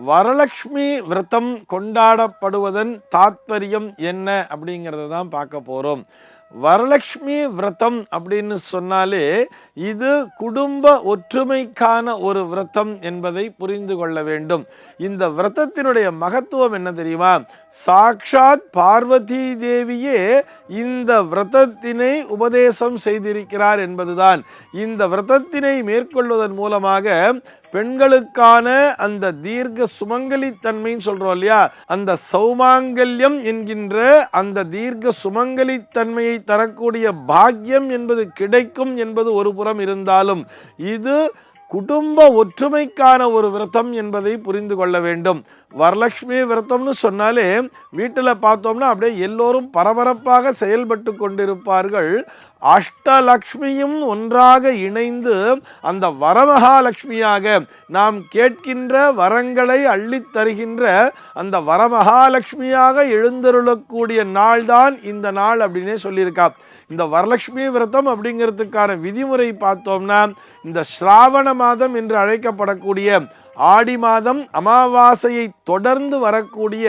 வரலக்ஷ்மி விரதம் கொண்டாடப்படுவதன் தாத்பரியம் என்ன அப்படிங்கிறத தான் பார்க்க போகிறோம் வரலக்ஷ்மி விரதம் அப்படின்னு சொன்னாலே இது குடும்ப ஒற்றுமைக்கான ஒரு விரதம் என்பதை புரிந்து கொள்ள வேண்டும். இந்த விரதத்தினுடைய மகத்துவம் என்ன தெரியுமா? சாக்ஷாத் பார்வதி தேவியே இந்த விரதத்தினை உபதேசம் செய்திருக்கிறார் என்பதுதான். இந்த விரதத்தினை மேற்கொள்வதன் மூலமாக பெண்களுக்கான அந்த தீர்க்க சுமங்கலித்தன்மைன்னு சொல்கிறோம் இல்லையா? அந்த சௌமாங்கல்யம் என்கின்ற அந்த தீர்க்க சுமங்கலித்தன்மையை தரக்கூடிய பாக்கியம் என்பது கிடைக்கும் என்பது ஒரு புறம் இருந்தாலும் இது குடும்ப ஒற்றுமைக்கான ஒரு விரதம் என்பதை புரிந்து கொள்ள வேண்டும். வரலட்சுமி விரதம்னு சொன்னாலே வீட்டில் பார்த்தோம்னா அப்படியே எல்லோரும் பரபரப்பாக செயல்பட்டு கொண்டிருப்பார்கள். அஷ்டலக்ஷ்மியும் ஒன்றாக இணைந்து அந்த வரமகாலட்சுமியாக நாம் கேட்கின்ற வரங்களை அள்ளித் தருகின்ற அந்த வரமகாலட்சுமியாக எழுந்தருளக்கூடிய நாள்தான் இந்த நாள் அப்படின்னே சொல்லியிருக்கா. இந்த வரலட்சுமி விரதம் அப்படிங்கிறதுக்கான விதிமுறை பார்த்தோம்னா இந்த ஸ்ராவண மாதம் என்று அழைக்கப்படக்கூடிய ஆடி மாதம் அமாவாசையை தொடர்ந்து வரக்கூடிய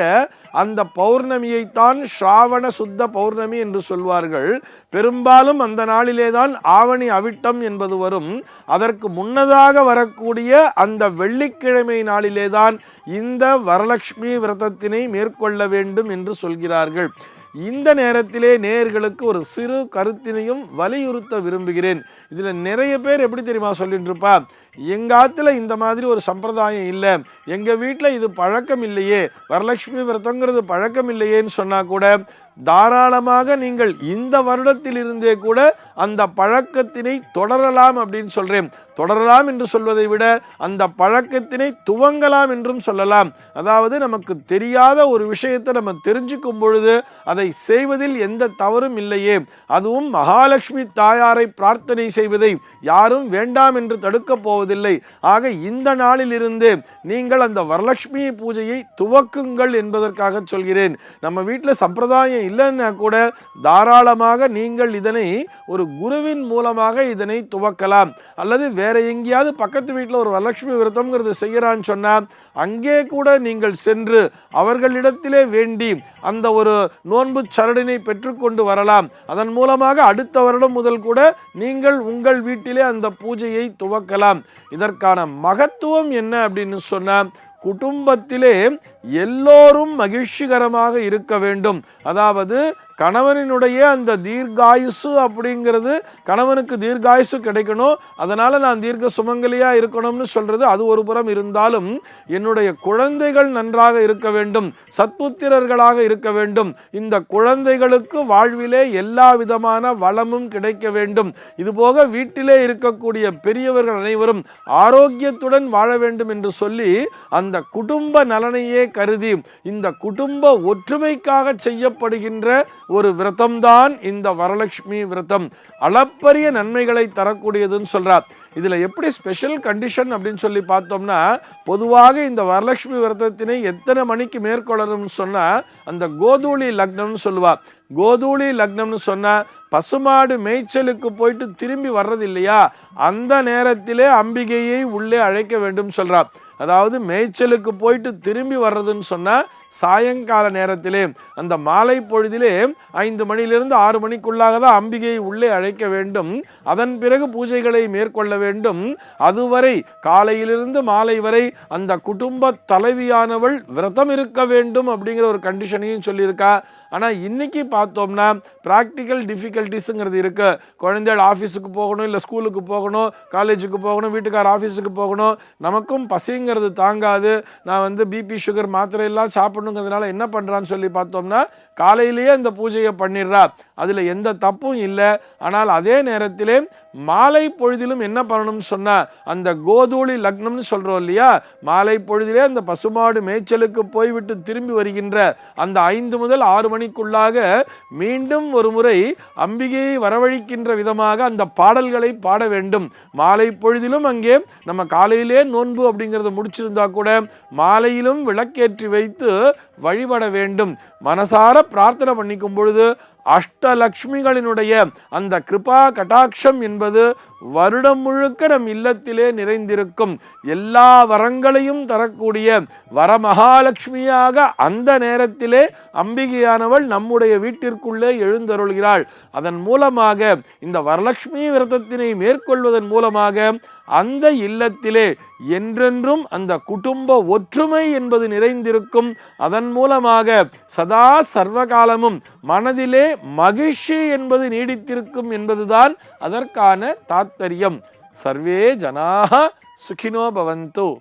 அந்த பௌர்ணமியைத்தான் ஸ்ராவண சுத்த பௌர்ணமி என்று சொல்வார்கள். பெரும்பாலும் அந்த நாளிலே தான் ஆவணி அவிட்டம் என்பது வரும். அதற்கு முன்னதாக வரக்கூடிய அந்த வெள்ளிக்கிழமை நாளிலே தான் இந்த வரலட்சுமி விரதத்தினை மேற்கொள்ள வேண்டும் என்று சொல்கிறார்கள். இந்த நேரத்திலே நேர்களுக்கு ஒரு சிறு கருத்தினையும் வலியுறுத்த விரும்புகிறேன். இதில் நிறைய பேர் எப்படி தெரியுமா சொல்லிட்டு இருப்பா எங்கள் ஆற்றுல இந்த மாதிரி ஒரு சம்பிரதாயம் இல்லை. எங்கள் வீட்டில் இது பழக்கம் இல்லையே. வரலட்சுமி விரதங்கிறது பழக்கம் இல்லையேன்னு சொன்னால் கூட தாராளமாக நீங்கள் இந்த வருடத்தில் இருந்தே கூட அந்த பழக்கத்தினை தொடரலாம் அப்படின்னு சொல்கிறேன் தொடரலாம் என்று சொல்வதை விட அந்த பழக்கத்தினை துவங்கலாம் என்றும் சொல்லலாம். அதாவது நமக்கு தெரியாத ஒரு விஷயத்தை நம்ம தெரிஞ்சுக்கும் பொழுது அதை செய்வதில் எந்த தவறும் இல்லையே. அதுவும் மகாலட்சுமி தாயாரை பிரார்த்தனை செய்வதை யாரும் வேண்டாம் என்று தடுக்கப் போவதில்லை. ஆக இந்த நாளிலிருந்து நீங்கள் அந்த வரலட்சுமி பூஜையை துவக்குங்கள் என்பதற்காக சொல்கிறேன். நம்ம வீட்டில் சம்பிரதாயம் இல்லைன்னா கூட தாராளமாக நீங்கள் இதனை ஒரு குருவின் மூலமாக இதனை துவக்கலாம். அல்லது வேற எங்கேயாவது பக்கத்து வீட்டில் ஒரு வரலட்சுமி விரதம்ங்கிறது செய்கிறான்னு சொன்னால் அங்கே கூட நீங்கள் சென்று அவர்களிடத்திலே வேண்டி அந்த ஒரு நோன்பு சரடினை பெற்றுக்கொண்டு வரலாம். அதன் மூலமாக அடுத்த வருடம் முதல் கூட நீங்கள் உங்கள் வீட்டிலே அந்த பூஜையை துவக்கலாம். இதற்கான மகத்துவம் என்ன அப்படின்னு சொன்னால் குடும்பத்திலே எல்லோரும் மகிழ்ச்சிகரமாக இருக்க வேண்டும். அதாவது கணவனினுடைய அந்த தீர்காயுசு அப்படிங்கிறது கணவனுக்கு தீர்காயுசு கிடைக்கணும். அதனால் நான் தீர்க்க சுமங்கலியாக இருக்கணும்னு சொல்கிறது அது ஒரு புறம் இருந்தாலும் என்னுடைய குழந்தைகள் நன்றாக இருக்க வேண்டும். சத்புத்திரர்களாக இருக்க வேண்டும். இந்த குழந்தைகளுக்கு வாழ்விலே எல்லா விதமான வளமும் கிடைக்க வேண்டும். இதுபோக வீட்டிலே இருக்கக்கூடிய பெரியவர்கள் அனைவரும் ஆரோக்கியத்துடன் வாழ வேண்டும் என்று சொல்லி அந்த குடும்ப நலனையே கருதி இந்த குடும்ப ஒற்றுமைக்காக செய்யப்படுகின்ற ஒரு விரதம்தான் இந்த வரலட்சுமி விரதம். அளப்பரிய நன்மைகளை தரக்கூடியதுன்னு சொல்கிறார் இதில் எப்படி ஸ்பெஷல் கண்டிஷன் அப்படின்னு சொல்லி பார்த்தோம்னா பொதுவாக இந்த வரலட்சுமி விரதத்தினை எத்தனை மணிக்கு மேற்கொள்ளணும்னு சொன்னால் அந்த கோதூளி லக்னம்னு சொல்லுவார். கோதூளி லக்னம்னு சொன்னால் பசுமாடு மேய்ச்சலுக்கு போயிட்டு திரும்பி வர்றது இல்லையா அந்த நேரத்திலே அம்பிகையை உள்ளே அழைக்க வேண்டும் சொல்கிறார் அதாவது மேய்ச்சலுக்கு போயிட்டு திரும்பி வர்றதுன்னு சொன்னால் சாயங்கால நேரத்திலே அந்த மாலை பொழுதிலே ஐந்து மணியிலிருந்து ஆறு மணிக்குள்ளாக தான் அம்பிகையை உள்ளே அழைக்க வேண்டும். அதன் பிறகு பூஜைகளை மேற்கொள்ள வேண்டும். அதுவரை காலையிலிருந்து மாலை வரை அந்த குடும்ப தலைவியானவள் விரதம் இருக்க வேண்டும் அப்படிங்கிற ஒரு கண்டிஷனையும் சொல்லியிருக்கா. ஆனால் இன்றைக்கி பார்த்தோம்னா ப்ராக்டிக்கல் டிஃபிகல்ட்டிஸுங்கிறது இருக்குது குழந்தைகள் ஆஃபீஸுக்கு போகணும் இல்லை ஸ்கூலுக்கு போகணும் காலேஜுக்கு போகணும் வீட்டுக்கார ஆஃபீஸுக்கு போகணும். நமக்கும் பசிங்கிறது தாங்காது. நான் வந்து பிபி சுகர் மாத்திரையெல்லாம் சாப்பிட பொண்ணுங்கிறதுனால என்ன பண்ணுறான்னு சொல்லி பார்த்தோம்னா காலையிலேயே அந்த பூஜையை பண்ணிடுறா. அதில் எந்த தப்பும் இல்லை. ஆனால் அதே நேரத்திலே மாலை பொழுதிலும் என்ன பண்ணணும்னு சொன்னால் அந்த கோதூளி லக்னம்னு சொல்கிறோம் இல்லையா? மாலை பொழுதிலே அந்த பசுமாடு மேய்ச்சலுக்கு போய்விட்டு திரும்பி வருகின்ற அந்த ஐந்து முதல் ஆறு மணிக்குள்ளாக மீண்டும் ஒரு முறை அம்பிகையை வரவழைக்கின்ற விதமாக அந்த பாடல்களை பாட வேண்டும். மாலை பொழுதிலும் அங்கே நம்ம காலையிலே நோன்பு அப்படிங்கிறத முடிச்சிருந்தா கூட மாலையிலும் விளக்கேற்றி வைத்து வழிபட வேண்டும். மனசார பிரார்த்தனை பண்ணிக்கும் பொழுது அஷ்டலக்ஷ்மிகளினுடைய அந்த கிருபா கட்டாட்சம் என்பது வருடம் முழுக்க நம் இல்லத்திலே நிறைந்திருக்கும். எல்லா வரங்களையும் தரக்கூடிய வரமகாலட்சுமியாக அந்த நேரத்திலே அம்பிகையானவள் நம்முடைய வீட்டிற்குள்ளே எழுந்தருள்கிறாள். அதன் மூலமாக இந்த வரலட்சுமி விரதத்தினை மேற்கொள்வதன் மூலமாக அந்த இல்லத்திலே என்றென்றும் அந்த குடும்ப ஒற்றுமை என்பது நிறைந்திருக்கும். அதன் மூலமாக சதா சர்வகாலமும் மனதிலே மகிழ்ச்சி என்பது நீடித்திருக்கும் என்பதுதான் அதற்கான தாத்பரியம். சர்வே ஜனாக சுகினோ பவந்து.